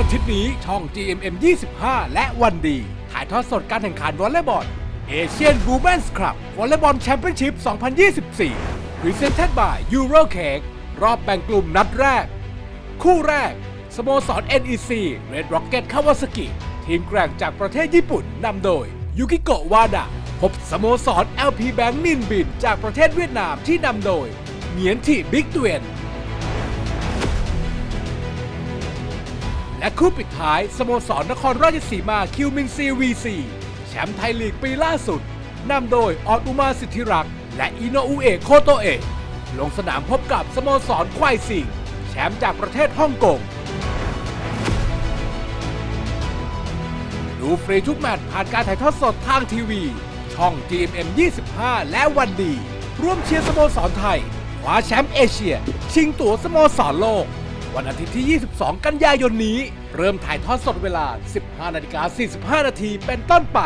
อาทิตย์นี้ช่อง GMM 25 และวันดี ถ่ายทอดสดการแข่งขันวอลเลย์บอลเอเชียนบูแมนส์คลับวอลเลย์บอลแชมเปี้ยนชิพ 2024 Presented by Euro Cake รอบแบ่งกลุ่มนัดแรก คู่แรก สโมสร NEC Red Rocket Kawasaki ทีมแกร่งจากประเทศญี่ปุ่นนำโดยยูกิโกะวาดะพบสโมสร LP Bank นินบิน จากประเทศเวียดนามที่นำโดยเหงียนทิบิ๊กเตวน และคู่ปิดท้ายสโมสรนครราชสีมาคิวมินซีวีซีแชมป์ไทยลีกปีล่าสุดนำโดยออดอุมาสิทธิรักษ์และอิโนอุเอะโคโตเอะลงสนามพบกับสโมสรควายสิงแชมป์จากประเทศฮ่องกงดูฟรีทุกแมตช์ผ่านการถ่ายทอดสดทางทีวี ช่อง GMM 25 และวันดี ร่วมเชียร์สโมสรไทยคว้าแชมป์เอเชีย ชิงตั๋วสโมสรโลก วันอาทิตย์ที่ 22 กันยายนนี้ เริ่มถ่ายทอดสดเวลา 15 นาฬิกา45 นาทีเป็นต้นไป